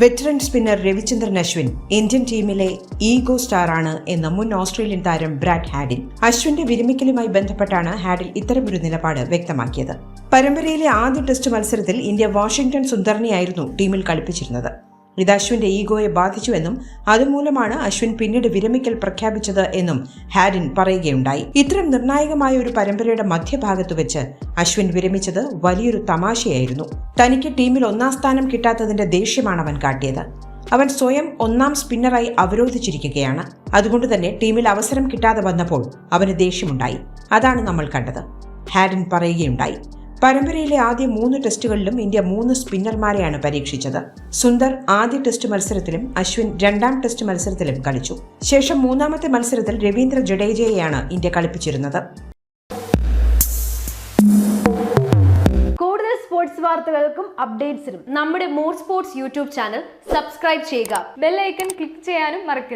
Veteran spinner Ravichandran Ashwin Indian ടീമിലെ ego സ്റ്റാറാണ് എന്ന് മുൻ ഓസ്ട്രേലിയൻ താരം ബ്രാഡ് ഹാഡിൻ അശ്വിന്റെ വിരമിക്കലുമായി ബന്ധപ്പെട്ടാണ് ഹാഡിൽ ഇത്തരമൊരു നിലപാട് വ്യക്തമാക്കിയത്. പരമ്പരയിലെ ആദ്യ ടെസ്റ്റ് മത്സരത്തിൽ ഇന്ത്യ വാഷിംഗ്ടൺ സുന്ദറിനെയായിരുന്നു ടീമിൽ കളിപ്പിച്ചിരുന്നത്. ഇത് അശ്വിന്റെ ഈഗോയെ ബാധിച്ചുവെന്നും അതുമൂലമാണ് അശ്വിൻ പിന്നീട് വിരമിക്കൽ പ്രഖ്യാപിച്ചത് എന്നും ഹാരിൻ പറയുകയുണ്ടായി. ഇത്തരം നിർണായകമായ ഒരു പരമ്പരയുടെ മധ്യഭാഗത്ത് വെച്ച് അശ്വിൻ വിരമിച്ചത് വലിയൊരു തമാശയായിരുന്നു. തനിക്ക് ടീമിൽ ഒന്നാം സ്ഥാനം കിട്ടാത്തതിന്റെ ദേഷ്യമാണ് അവൻ കാട്ടിയത്. അവൻ സ്വയം ഒന്നാം സ്പിന്നറായി അവരോധിച്ചിരിക്കുകയാണ്. അതുകൊണ്ട് തന്നെ ടീമിൽ അവസരം കിട്ടാതെ വന്നപ്പോൾ അവന് ദേഷ്യമുണ്ടായി. അതാണ് നമ്മൾ കണ്ടത്. ഹാരിൻ പറയുകയുണ്ടായി. പരമ്പരയിലെ ആദ്യ മൂന്ന് ടെസ്റ്റുകളിലും ഇന്ത്യ മൂന്ന് സ്പിന്നർമാരെയാണ് പരീക്ഷിച്ചത്. സുന്ദർ ആദ്യ ടെസ്റ്റ് മത്സരത്തിലും അശ്വിൻ രണ്ടാം ടെസ്റ്റ് മത്സരത്തിലും കളിച്ചു. ശേഷം മൂന്നാമത്തെ മത്സരത്തിൽ രവീന്ദ്ര ജഡേജയെയാണ് ഇന്ത്യ കളിപ്പിച്ചിരുന്നത്. കൂടുതൽ സ്പോർട്സ് വാർത്തകൾക്കും അപ്ഡേറ്റ്സിനും നമ്മുടെ more sports YouTube channel subscribe ചെയ്യുക. ബെല്ലൈക്കൺ ക്ലിക്ക് ചെയ്യാനും മറക്കരുത്.